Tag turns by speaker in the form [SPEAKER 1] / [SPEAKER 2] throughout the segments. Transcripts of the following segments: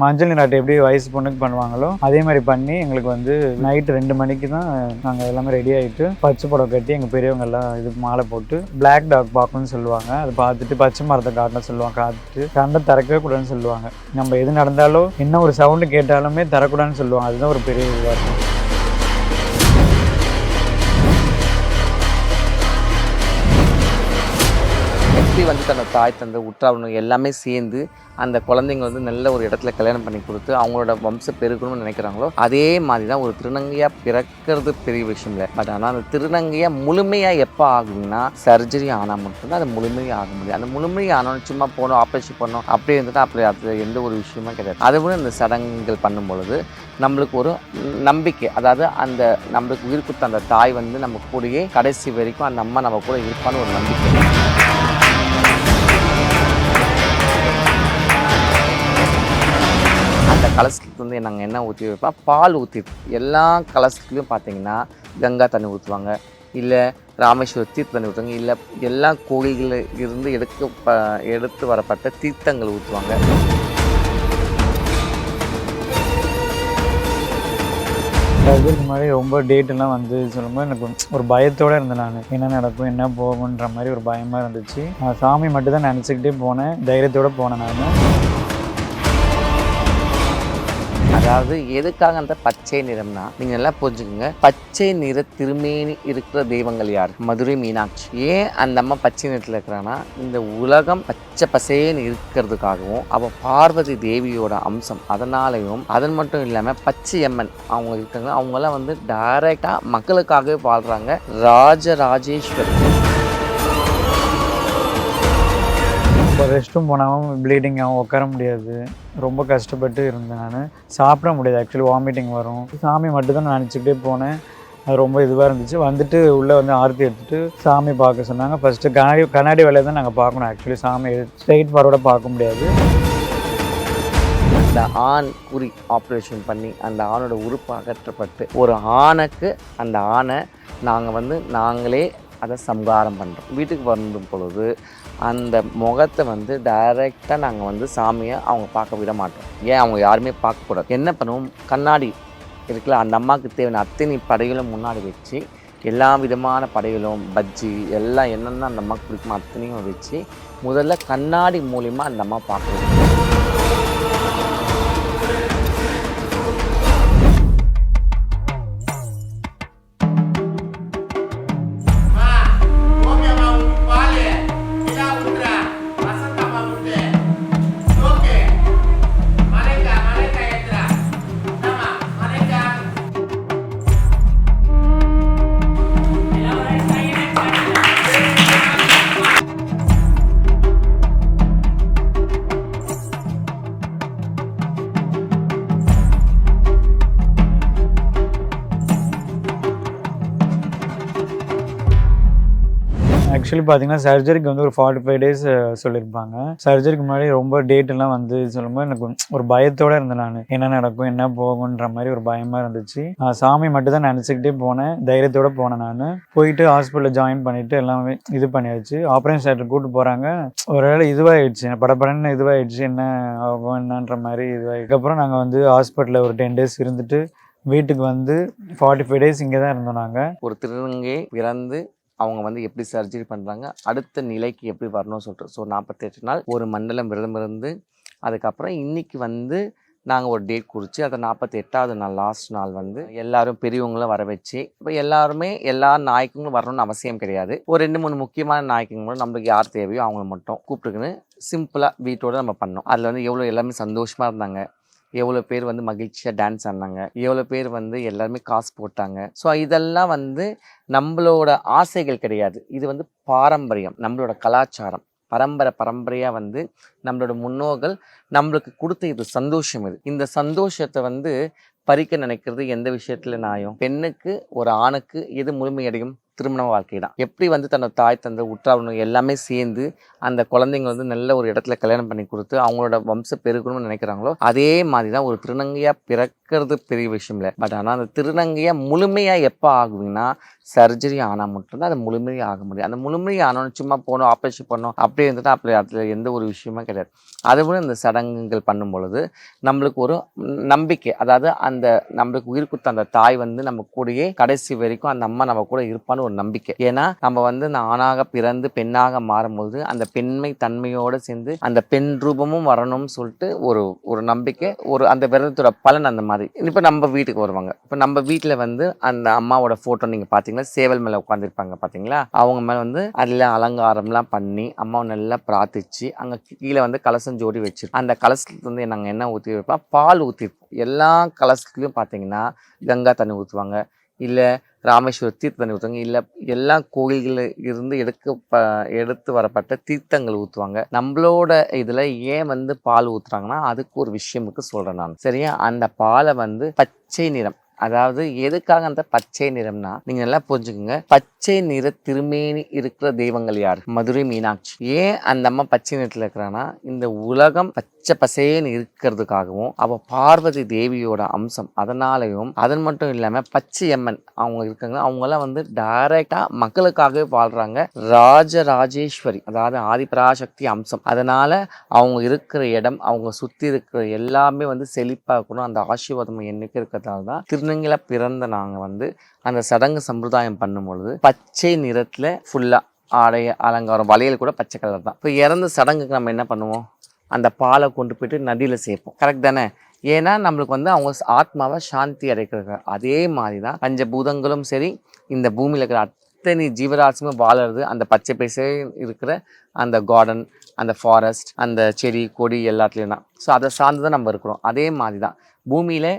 [SPEAKER 1] மஞ்சள் நீராட்டு எப்படி வயசு பொண்ணுக்கு பண்ணுவாங்களோ அதே மாதிரி பண்ணி எங்களுக்கு வந்து நைட்டு ரெண்டு மணிக்கு தான் நாங்கள் எல்லாமே ரெடி ஆகிட்டு பச்சை புடவை கட்டி எங்கள் பெரியவங்க எல்லாம் இது மாலை போட்டு பிளாக் டாக் பார்க்கணும்னு சொல்லுவாங்க. அதை பார்த்துட்டு பச்சை மரத்தை காட்டணும்னு சொல்லுவாங்க. காத்துட்டு கண்டை திறக்கவே கூடாதுன்னு சொல்லுவாங்க. நம்ம எது நடந்தாலும் என்ன ஒரு சவுண்டு கேட்டாலுமே தரக்கூடாதுன்னு சொல்லுவாங்க. அதுதான் ஒரு பெரிய இதுவாக இருக்கும்.
[SPEAKER 2] எப்படி வந்து தன்னோட தாய் தந்தை உற்றாவணும் எல்லாமே சேர்ந்து அந்த குழந்தைங்க வந்து நல்ல ஒரு இடத்துல கல்யாணம் பண்ணி கொடுத்து அவங்களோட வம்ச பெருக்கணும்னு நினைக்கிறாங்களோ அதே மாதிரி தான் ஒரு திருநங்கையாக பிறக்கிறது பெரிய விஷயம் இல்லை. பட் ஆனால் அந்த திருநங்கையாக முழுமையாக எப்போ ஆகும்னா சர்ஜரி ஆனால் மட்டும்தான் அது முழுமையாக ஆக முடியும். அந்த முழுமையாக ஆனோன்னு சும்மா போகணும் ஆப்ரேஷன் பண்ணணும் அப்படியே இருந்துட்டு அப்படி அது எந்த ஒரு விஷயமும் கிடையாது. அதை விட இந்த சடங்குகள் பண்ணும் பொழுது நம்மளுக்கு ஒரு நம்பிக்கை அதாவது அந்த நம்மளுக்கு உயிர் கொடுத்த அந்த தாய் வந்து நம்ம கூடயே கடைசி வரைக்கும் அந்த அம்மா நம்ம கூட இருப்பான்னு ஒரு நம்பிக்கை. கலசத்துக்கு வந்து நாங்கள் என்ன ஊற்றி வைப்போம் பால் ஊற்றி எல்லா கலசத்துலையும் பார்த்தீங்கன்னா கங்கா தண்ணி ஊற்றுவாங்க இல்லை ராமேஸ்வர தீர்த்த தண்ணி ஊற்றுவாங்க இல்லை எல்லா கோயில்களில் இருந்து எடுக்க ப எடுத்து வரப்பட்ட தீர்த்தங்கள் ஊற்றுவாங்க
[SPEAKER 1] இதுக்கு முன்னாடி ரொம்ப டேட்டெல்லாம் வந்து சொல்லும்போது எனக்கு ஒரு பயத்தோடு இருந்தேன் நான். என்ன நடக்கும் என்ன போகுன்ற மாதிரி ஒரு பயமாக இருந்துச்சு. நான் சாமி மட்டும் தான் நினச்சிக்கிட்டே போனேன். தைரியத்தோடு போனேன் நான்.
[SPEAKER 2] அதாவது எதுக்காக அந்த பச்சை நிறம்னா நீங்கள் நல்லா புரிஞ்சுக்கோங்க. பச்சை நிற திருமேனி இருக்கிற தெய்வங்கள் யார்? மதுரை மீனாட்சி. ஏன் அந்த அம்மா பச்சை நிறத்தில் இருக்கிறான்னா இந்த உலகம் பச்சை பசேன்னு இருக்கிறதுக்காகவும் அவள் பார்வதி தேவியோட அம்சம் அதனாலையும் அதன் மட்டும் இல்லாமல் பச்சை அம்மன் அவங்க இருக்காங்க அவங்கெல்லாம் வந்து டைரெக்டாக மக்களுக்காகவே வாழ்கிறாங்க ராஜராஜேஸ்வரி
[SPEAKER 1] ரெஸ்ட் ரூம் போனாலும் ப்ளீடிங் ஆகும் உட்கார முடியாது. ரொம்ப கஷ்டப்பட்டு இருந்தேன் நான். சாப்பிட முடியாது ஆக்சுவலி வாமிட்டிங் வரும். சாமி மட்டும்தான் நான் நினச்சிக்கிட்டே போனேன். அது ரொம்ப இதுவாக இருந்துச்சு. வந்துட்டு உள்ளே வந்து ஆர்த்தி எடுத்துட்டு சாமி பார்க்க சொன்னாங்க. ஃபஸ்ட்டு கண்ணாடி கண்ணாடி வேலையை தான் நாங்கள் பார்க்கணும். ஆக்சுவலி சாமி ஸ்ட்ரெயிட் ஃபார்வர்டாக பார்க்க முடியாது.
[SPEAKER 2] அந்த ஆண் குறி ஆப்ரேஷன் பண்ணி அந்த ஆணோட உறுப்பு அகற்றப்பட்டு ஒரு ஆணுக்கு அந்த ஆணை நாங்கள் வந்து நாங்களே அதை சம்காரம் பண்ணுறோம் வீட்டுக்கு வரும் பொழுது அந்த முகத்தை வந்து டைரெக்டாக நாங்கள் வந்து சாமியை அவங்க பார்க்க விட மாட்டோம். ஏன்? அவங்க யாருமே பார்க்கக்கூடாது என்ன பண்ணுவோம்? கண்ணாடி இருக்குல்ல அந்த அம்மாவுக்கு தேவையான அத்தனை படைகளும் முன்னாடி வச்சு எல்லா விதமான படைகளும் பஜ்ஜி எல்லாம் என்னென்ன அந்த அம்மாவுக்கு பிடிக்குமோ அத்தனையும் வச்சு முதல்ல கண்ணாடி மூலிமா அந்த அம்மா பார்க்கணும்
[SPEAKER 1] பார்த்தீங்கன்னா சர்ஜரிக்கு வந்து ஒரு ஃபார்ட்டி ஃபைவ் டேஸ் சொல்லியிருப்பாங்க சர்ஜரிக்கு முன்னாடி ரொம்ப டேட் எல்லாம் வந்து சொல்லும்போது எனக்கு ஒரு பயத்தோடு இருந்தேன் நான். என்ன நடக்கும் என்ன போகுன்ற மாதிரி ஒரு பயமாக இருந்துச்சு. நான் சாமி மட்டும் தான் நினச்சிக்கிட்டே போனேன். தைரியத்தோடு போனேன் நான். போயிட்டு ஹாஸ்பிட்டலில் ஜாயின் பண்ணிட்டு எல்லாமே இது பண்ணியாச்சு. ஆப்ரேஷன் தேட்டர் கூப்பிட்டு போகிறாங்க ஒரு வேளை இதுவாகிடுச்சு படப்படன்னு இதுவாகிடுச்சு என்ன ஆகும் என்னன்ற மாதிரி இதுவாகிடுச்சு அப்புறம் நாங்கள் வந்து ஹாஸ்பிட்டலில் ஒரு டென் டேஸ் இருந்துட்டு வீட்டுக்கு வந்து ஃபார்ட்டி ஃபைவ் டேஸ் இங்கே தான் இருந்தோம் நாங்கள்
[SPEAKER 2] ஒரு திருநங்கை பிறந்து அவங்க வந்து எப்படி சர்ஜரி பண்ணுறாங்க அடுத்த நிலைக்கு எப்படி வரணும்னு சொல்லிட்டு ஸோ நாற்பத்தெட்டு நாள் ஒரு மண்டலம் விரதம் இருந்து அதுக்கப்புறம் இன்றைக்கி வந்து நாங்கள் ஒரு டேட் குறித்து அதை நாற்பத்தி எட்டாவது நாள் லாஸ்ட் நாள் வந்து எல்லாரும் பெரியவங்களும் வர வச்சு இப்போ எல்லாருமே எல்லா நாய்க்குங்களும் வரணும்னு அவசியம் கிடையாது. ஒரு ரெண்டு மூணு முக்கியமான நாய்க்குங்களும் நம்மளுக்கு யார் தேவையோ அவங்கள மட்டும் கூப்பிட்டுக்குன்னு சிம்பிளாக வீட்டோட நம்ம பண்ணோம். அதில் வந்து எவ்வளோ எல்லாமே சந்தோஷமாக இருந்தாங்க. எவ்வளோ பேர் வந்து மகிழ்ச்சியாக டான்ஸ் ஆடினாங்க எவ்வளோ பேர் வந்து எல்லாருமே காசு போட்டாங்க. ஸோ இதெல்லாம் வந்து நம்மளோட ஆசைகள் கிடையாது. இது வந்து பாரம்பரியம் நம்மளோட கலாச்சாரம். பரம்பரை பரம்பரையாக வந்து நம்மளோட முன்னோர்கள் நம்மளுக்கு கொடுத்த இது சந்தோஷம் இது. இந்த சந்தோஷத்தை வந்து பறிக்க நினைக்கிறது எந்த விஷயத்தில் நியாயம்? பெண்ணுக்கு ஒரு ஆணுக்கு எது முழுமையடையும் திருமண வாழ்க்கை தான். எப்படி வந்து தன்னோட தாய் தந்தை உற்றாவணும் எல்லாமே சேர்ந்து அந்த குழந்தைங்க வந்து நல்ல ஒரு இடத்துல கல்யாணம் பண்ணி கொடுத்து அவங்களோட வம்சம் பெருகணும்னு நினைக்கிறாங்களோ அதே மாதிரி தான் ஒரு திருநங்கையாக பிறக்கிறது பெரிய விஷயம் இல்லை. பட் ஆனால் அந்த திருநங்கையாக முழுமையாக எப்போ ஆகுவீங்கன்னா சர்ஜரி ஆனால் மட்டும்தான் அது முழுமையாக ஆக முடியும். அந்த முழுமையாக ஆனோன்னு சும்மா போகணும் ஆப்ரேஷன் பண்ணோம் அப்படியே இருந்துட்டு அப்படி அதில் எந்த ஒரு விஷயமே கிடையாது. அதை விட இந்த சடங்குகள் பண்ணும் பொழுது நம்மளுக்கு ஒரு நம்பிக்கை அதாவது அந்த நம்மளுக்கு உயிர் கொடுத்த அந்த தாய் வந்து நம்ம கூடயே கடைசி வரைக்கும் அந்த அம்மா நம்ம கூட இருப்பான்னு ஒரு நம்பிக்கை. ஏன்னா நம்ம வந்து இந்த ஆணாக பிறந்து பெண்ணாக மாறும்போது அந்த பெண்மை தன்மையோட சேர்ந்து அந்த பெண் ரூபமும் வரணும்னு சொல்லிட்டு ஒரு ஒரு நம்பிக்கை ஒரு அந்த விரதத்தோட பலன் அந்த மாதிரி. இப்போ நம்ம வீட்டுக்கு வருவாங்க. இப்போ நம்ம வீட்டில் வந்து அந்த அம்மாவோட ஃபோட்டோ நீங்கள் பார்த்தீங்கன்னா சேவல் மேலே உட்காந்துருப்பாங்க பார்த்தீங்களா அவங்க மேலே வந்து அதில் அலங்காரம்லாம் பண்ணி அம்மாவை நல்லா பிரார்த்திச்சு அங்கே கீழே வந்து கலசம் ஜோடி வச்சிருக்கோம் அந்த கலசத்துக்கு வந்து நாங்கள் என்ன ஊற்றி வைப்போம் பால் ஊற்றிருப்போம் எல்லா கலசத்துலையும் பார்த்தீங்கன்னா கங்கா தண்ணி ஊற்றுவாங்க இல்லை ராமேஸ்வர தீர்த்தம் ஊற்றுவாங்க இல்லை எல்லா கோயில்களில் இருந்து எடுக்க ப எடுத்து வரப்பட்ட தீர்த்தங்கள் ஊற்றுவாங்க நம்மளோட இதில் ஏன் வந்து பால் ஊற்றுறாங்கன்னா அதுக்கு ஒரு விஷயம் சொல்கிறேன் நான். சரியா? அந்த பாலை வந்து பச்சை நிறம் அதாவது எதுக்காக அந்த பச்சை நிறம்னா நீங்க நல்லா புரிஞ்சுக்கோங்க. பச்சை நிற திருமேனி இருக்கிற தெய்வங்கள் யார்? மதுரை மீனாட்சி. ஏன் அந்த அம்மா பச்சை நிறத்துல இருக்கிறான்னா இந்த உலகம் பச்சை பசேன்னு இருக்கிறதுக்காகவும் அவ பார்வதி தேவியோட அம்சம் அதனாலையும் அதன் மட்டும் இல்லாம பச்சை அம்மன் அவங்க இருக்காங்க அவங்கெல்லாம் வந்து டைரக்டா மக்களுக்காகவே வாழ்றாங்க. ராஜராஜேஸ்வரி அதாவது ஆதிபராசக்தி அம்சம். அதனால அவங்க இருக்கிற இடம் அவங்க சுத்தி இருக்கிற எல்லாமே வந்து செழிப்பா இருக்கணும். அந்த ஆசீர்வாதம் என்னைக்கு இருக்கிறதால தான் திருநங்கையில பிறந்த நாங்கள் வந்து அந்த சடங்கு சம்பிரதாயம் பண்ணும் பொழுது பச்சை நிறத்தில் ஃபுல்லாக ஆடை அலங்காரம் வளையல் கூட பச்சை கலர் தான். இப்போ இறந்த சடங்குக்கு நம்ம என்ன பண்ணுவோம்? அந்த பாலை கொண்டு போயிட்டு நதியில் சேர்ப்போம். கரெக்ட் தானே? ஏன்னா நம்மளுக்கு வந்து அவங்க ஆத்மாவை சாந்தி அடைக்கிறாங்க அதே மாதிரி தான் பஞ்சபூதங்களும் சரி இந்த பூமியில் இருக்கிற அத்தனை ஜீவராசியும் வாழறது அந்த பச்சை பைசே இருக்கிற அந்த கார்டன் அந்த ஃபாரஸ்ட் அந்த செடி கொடி எல்லாத்துலேயும் தான் ஸோ அதை சார்ந்து தான் நம்ம இருக்கிறோம். அதே மாதிரி தான் பூமியில்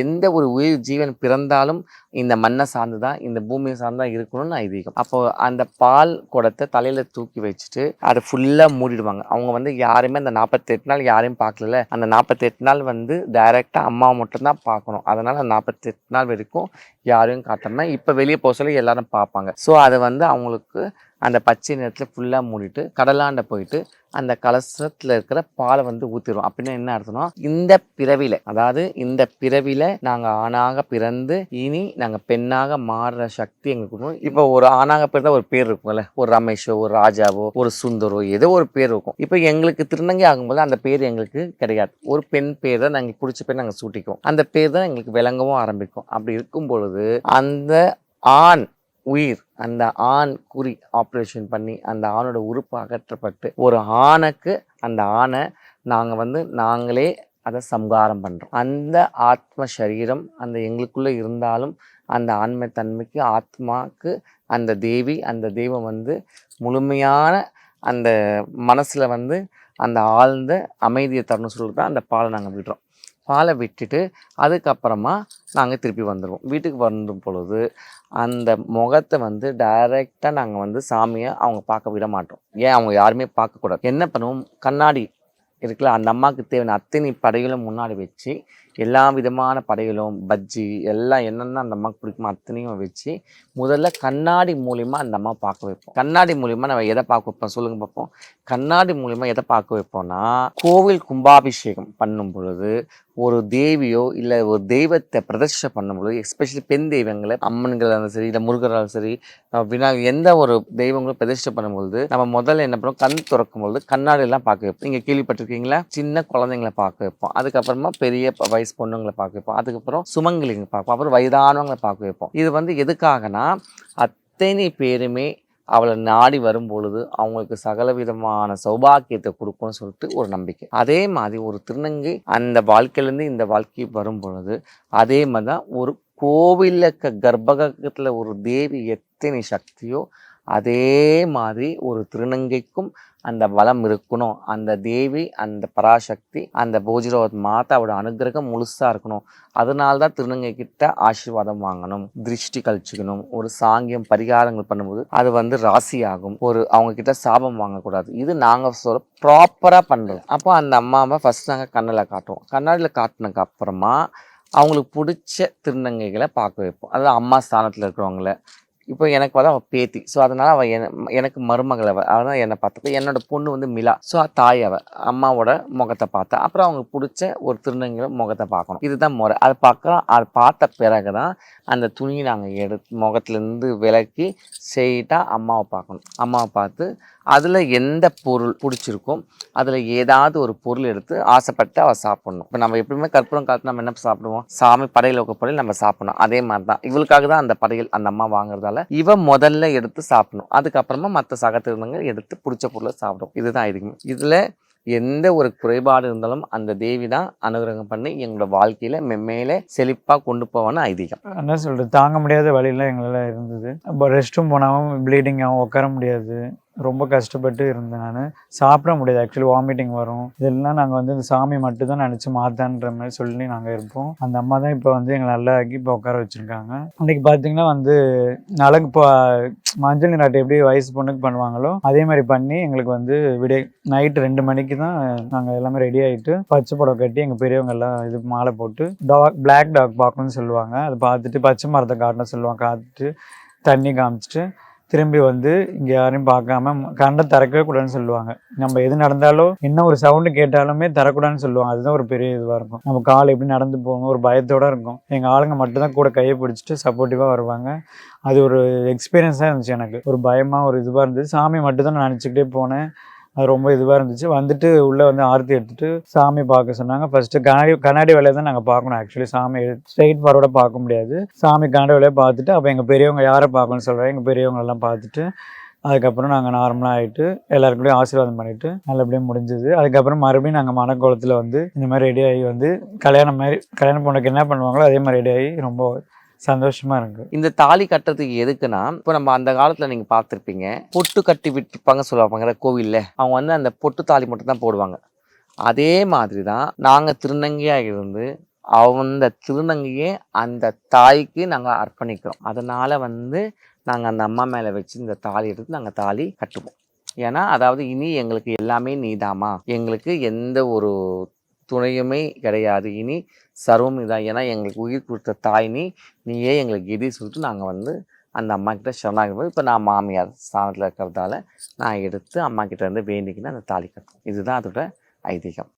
[SPEAKER 2] எந்த ஒரு உயிர் ஜீவன் பிறந்தாலும் இந்த மண்ணை சார்ந்து தான் இந்த பூமியை சார்ந்து தான் இருக்கணும்னு ஐதீகம். அப்போ அந்த பால் குடத்தை தலையில் தூக்கி வச்சுட்டு அதை ஃபுல்லாக மூடிடுவாங்க. அவங்க வந்து யாருமே அந்த நாற்பத்தெட்டு நாள் யாரையும் பார்க்கல அந்த நாற்பத்தெட்டு நாள் வந்து டைரெக்டாக அம்மாவை மட்டும்தான் பார்க்கணும். அதனால் அந்த நாற்பத்தெட்டு நாள் வரைக்கும் யாரையும் காட்டாமல் இப்போ வெளியே போக சொல்லி எல்லாரும் பார்ப்பாங்க. ஸோ அதை வந்து அவங்களுக்கு அந்த பச்சை நிறத்தில் ஃபுல்லாக மூடிட்டு கடலாண்ட போயிட்டு அந்த கலசத்தில் இருக்கிற பாலை வந்து ஊற்றிடுவோம் அப்படின்னா என்ன அர்த்தம்னா இந்த பிறவியில் அதாவது இந்த பிறவியில் நாங்கள் ஆணாக பிறந்து இனி நாங்கள் பெண்ணாக மாறுற சக்தி எங்களுக்கு இருக்கும் இப்போ ஒரு ஆணாக பிறந்தா ஒரு பேர் இருக்கும்ல. ஒரு ரமேஷோ ஒரு ராஜாவோ ஒரு சுந்தரோ ஏதோ ஒரு பேர் இருக்கும். இப்போ எங்களுக்கு திருநங்கை ஆகும்போது அந்த பேர் எங்களுக்கு கிடையாது. ஒரு பெண் பேர் தான் நாங்கள் பிடிச்ச பேர் நாங்கள் சூட்டிக்குவோம். அந்த பேர் தான் எங்களுக்கு விளங்கவும் ஆரம்பிக்கும். அப்படி இருக்கும் பொழுது அந்த ஆண் உயிர் அந்த ஆண் குறி ஆப்ரேஷன் பண்ணி அந்த ஆணோட உறுப்பு அகற்றப்பட்டு ஒரு ஆணுக்கு அந்த ஆணை நாங்கள் வந்து நாங்களே அதை சம்காரம் பண்ணுறோம் அந்த ஆத்ம சரீரம் அந்த எங்களுக்குள்ளே இருந்தாலும் அந்த ஆண்மை தன்மைக்கு ஆத்மாக்கு அந்த தேவி அந்த தெய்வம் வந்து முழுமையான அந்த மனசில் வந்து அந்த ஆழ்ந்த அமைதியை தரணும் சொல்லிட்டு தான் அந்த பாலை நாங்கள் விடுறோம். பாலை விட்டுட்டு அதுக்கப்புறமா நாங்கள் திருப்பி வந்துடுவோம் வீட்டுக்கு வரும் பொழுது அந்த முகத்தை வந்து டைரெக்டாக நாங்கள் வந்து சாமியை அவங்க பார்க்க விட மாட்டோம். ஏன்? அவங்க யாருமே பார்க்கக்கூடாது. என்ன பண்ணுவோம்? கண்ணாடி இருக்குல்ல அந்த அம்மாவுக்கு தேவையான அத்தனை படைகளும் முன்னாடி வச்சு எல்லா விதமான படைகளும் பஜ்ஜி எல்லாம் என்னென்ன அந்த அம்மாவுக்கு பிடிக்குமோ அத்தனையும் வச்சு முதல்ல கண்ணாடி மூலிமா அந்த அம்மா பார்க்க வைப்போம். கண்ணாடி மூலிமா நம்ம எதை பார்க்க வைப்போம் சொல்லுங்க பார்ப்போம். கண்ணாடி மூலிமா எதை பார்க்க வைப்போம்னா கோவில் கும்பாபிஷேகம் பண்ணும் பொழுது ஒரு தேவியோ இல்லை ஒரு தெய்வத்தை பிரதர்ஷனை பண்ணும் பொழுது எஸ்பெஷலி பெண் தெய்வங்களை அம்மன்கள் இருந்தாலும் சரி இல்லை முருகராலும் சரி அஹ் விநாயகர் எந்த ஒரு தெய்வங்களும் பிரதிஷ்டை பண்ணும்பொழுது நம்ம முதல்ல என்ன பண்ணுவோம்? கண் திறக்கும் பொழுது கண்ணாடி எல்லாம் பார்க்க வைப்போம். நீங்கள் கேள்விப்பட்டிருக்கீங்களா? சின்ன குழந்தைங்களை பார்க்க வைப்போம். அதுக்கப்புறமா பெரிய வயசு வயசு பொண்ணுங்களை பார்க்க வைப்போம். அதுக்கப்புறம் சுமங்கலிங்க பார்ப்போம். அப்புறம் வயதானவங்களை பார்க்க வைப்போம். இது வந்து எதுக்காகனா அத்தனை பேருமே அவளை நாடி வரும் பொழுது அவங்களுக்கு சகல விதமான சௌபாக்கியத்தை கொடுக்கும்னு சொல்லிட்டு ஒரு நம்பிக்கை. அதே மாதிரி ஒரு திருநங்கை அந்த வாழ்க்கையிலேருந்து இந்த வாழ்க்கை வரும் பொழுது அதே மாதிரி தான் ஒரு கோவிலில் இருக்க கர்ப்பகத்தில் ஒரு தேவி எத்தனை சக்தியோ அதே மாதிரி ஒரு திருநங்கைக்கும் அந்த வளம் இருக்கணும். அந்த தேவி அந்த பராசக்தி அந்த போஜிரோத் மாதாவோட அனுகிரகம் முழுசாக இருக்கணும். அதனால தான் திருநங்கை கிட்ட ஆசீர்வாதம் வாங்கணும் திருஷ்டி கழிச்சுக்கணும் ஒரு சாங்கியம் பரிகாரங்கள் பண்ணும்போது அது வந்து ராசி ஆகும் ஒரு அவங்க கிட்ட சாபம் வாங்கக்கூடாது. இது நாங்கள் சொல்ல ப்ராப்பராக பண்ணுறோம் அப்போ அந்த அம்மாவை ஃபஸ்ட் நாங்கள் கண்ணில் காட்டுவோம். கண்ணாடியில் காட்டினதுக்கு அப்புறமா அவங்களுக்கு பிடிச்ச திருநங்கைகளை பார்க்க வைப்போம். அதாவது அம்மா ஸ்தானத்தில் இருக்கிறவங்கள. இப்போ எனக்கு வந்து அவள் பேத்தி. ஸோ அதனால் அவள் எனக்கு மருமகள் அவள் அவள் தான் என்னை பார்த்தப்ப என்னோட பொண்ணு வந்து மிலா. ஸோ தாய் அவள் அம்மாவோட முகத்தை பார்த்தா அப்புறம் அவங்க பிடிச்ச ஒரு திருநங்கையோட முகத்தை பார்க்கணும். இதுதான் முறை. அதை பார்க்குறோம் அதை பார்த்த பிறகு தான் அந்த துணியை நாங்கள் எடுத்து முகத்துலேருந்து விலக்கி செய்யிட்டா அம்மாவை பார்க்கணும். அம்மாவை பார்த்து அதில் எந்த பொருள் பிடிச்சிருக்கோ அதில் ஏதாவது ஒரு பொருள் எடுத்து ஆசைப்பட்டு அவள் சாப்பிடணும். இப்போ நம்ம எப்பவுமே கற்பூரம் காத்து நம்ம என்ன சாப்பிடுவோம்? சாமி படையில் வைக்க நம்ம சாப்பிடணும். அதே மாதிரி தான் இவளுக்காக தான் அந்த படையல் அந்த அம்மா வாங்குறதால இவ முதல்ல எடுத்து சாப்பிடணும். அதுக்கப்புறமா மற்ற சகத்திருந்தவங்க எடுத்து பிடிச்ச பொருளை சாப்பிடும் இதுதான் இதுக்கு இதில் எந்த ஒரு குறைபாடு இருந்தாலும் அந்த தேவி தான் அனுகிரகம் பண்ணி எங்களோட வாழ்க்கையில மென்மேலே செழிப்பா கொண்டு போவான்னு ஐதீகம்.
[SPEAKER 1] என்ன சொல்கிறது தாங்க முடியாத வழியெல்லாம் எங்களால் இருந்தது. இப்போ ரெஸ்ட் ரூம் போனாலும் ப்ளீடிங் ஆகும் உட்கார முடியாது. ரொம்ப கஷ்டப்பட்டு இருந்தேன் நான். சாப்பிட முடியாது. ஆக்சுவலி வாமிட்டிங் வரும். இதெல்லாம் நாங்கள் வந்து இந்த சாமி மட்டும் தான் நினச்சி மாத்தான்ற மாதிரி சொல்லி நாங்கள் இருப்போம். அந்த அம்மா தான் இப்போ வந்து எங்களை நல்லா ஆக்கி இப்போ உட்கார வச்சுருக்காங்க. அன்றைக்கி பார்த்தீங்கன்னா வந்து நலங்கு இப்போ மஞ்சள் நீராட்டு எப்படி வயசு பொண்ணுக்கு பண்ணுவாங்களோ அதே மாதிரி பண்ணி எங்களுக்கு வந்து விடிய நைட்டு ரெண்டு மணிக்கு தான் நாங்கள் எல்லாமே ரெடி ஆகிட்டு பச்சை புடவை கட்டி எங்கள் பெரியவங்க எல்லாம் இது மாலை போட்டு டாக் பிளாக் டாக் பார்க்கணும்னு சொல்லுவாங்க. அதை பார்த்துட்டு பச்சை மரத்தை காட்டணும் சொல்லுவாங்க. காத்துட்டு தண்ணி காமிச்சிட்டு திரும்பி வந்து இங்கே யாரையும் பார்க்காம கண்ணை திறக்கவே கூடாதுன்னு சொல்லுவாங்க. நம்ம எது நடந்தாலும் என்ன ஒரு சவுண்டு கேட்டாலுமே தரக்கூடாதுன்னு சொல்லுவாங்க. அதுதான் ஒரு பெரிய இதுவாக இருக்கும். நம்ம கால் எப்படி நடந்து போகணும் ஒரு பயத்தோடு இருக்கும். எங்கள் ஆளுங்க மட்டும்தான் கூட கையை பிடிச்சிட்டு சப்போர்ட்டிவாக வருவாங்க. அது ஒரு எக்ஸ்பீரியன்ஸாக இருந்துச்சு எனக்கு. ஒரு பயமாக ஒரு இதுவாக இருந்துச்சு சாமி மட்டும்தான் நான் நினச்சிக்கிட்டே போனேன். அது ரொம்ப இதுவாக இருந்துச்சு. வந்துட்டு உள்ளே வந்து ஆர்த்தி எடுத்துகிட்டு சாமி பார்க்க சொன்னாங்க. ஃபஸ்ட்டு கண்ணாடி கண்ணாடி வேலையை தான் நாங்கள் பார்க்கணும் ஆக்சுவலி சாமி ஸ்ட்ரெயிட் ஃபார்வர்டாக பார்க்க முடியாது. சாமி கண்ணாடி வேலையை பார்த்துட்டு அப்போ எங்கள் பெரியவங்க யாரை பார்க்கணும்னு சொல்கிறாங்க எங்கள் பெரியவங்களெல்லாம் பார்த்துட்டு அதுக்கப்புறம் நாங்கள் நார்மலாக ஆகிட்டு எல்லாருக்குள்ளேயும் ஆசீர்வாதம் பண்ணிட்டு நல்லபடியாக முடிஞ்சது. அதுக்கப்புறம் மறுபடியும் நாங்கள் மனக்கோலத்தில் வந்து இந்த மாதிரி ரெடி ஆகி வந்து கல்யாணம் மாதிரி கல்யாணம் பொண்ணுக்கு என்ன பண்ணுவாங்களோ அதே மாதிரி ரெடி ஆகி ரொம்ப சந்தோஷமாக இருக்கு
[SPEAKER 2] இந்த தாலி கட்டுறதுக்கு எதுக்குன்னா இப்போ நம்ம அந்த காலத்துல நீங்க பார்த்துருப்பீங்க பொட்டு கட்டி விட்டுருப்பாங்க சொல்லுவாங்க கோவில்ல. அவங்க வந்து அந்த பொட்டு தாலி மட்டும் தான் போடுவாங்க. அதே மாதிரி தான் நாங்கள் திருநங்கையாக இருந்து அந்த திருநங்கையே அந்த தாய்க்கு நாங்கள் அர்ப்பணிக்கிறோம். அதனால வந்து நாங்கள் அந்த அம்மா மேலே வச்சு இந்த தாலி எடுத்து நாங்கள் தாலி கட்டுவோம். ஏன்னா அதாவது இனி எங்களுக்கு எல்லாமே நீதாமா எங்களுக்கு எந்த ஒரு துணையுமே கிடையாது. இனி சர்வம் இதான். ஏன்னா எங்களுக்கு உயிர் கொடுத்த தாய் நீ நீயே எங்களுக்கு எதி சொல்லிட்டு நாங்கள் வந்து அந்த அம்மா கிட்ட சரணாகும் இப்போ நான் மாமியார் ஸ்தானத்தில் இருக்கிறதால நான் எடுத்து அம்மா கிட்ட இருந்து வேண்டிக்கின்னு அந்த தாலி கட்டணும். இதுதான் அதோட ஐதீகம்.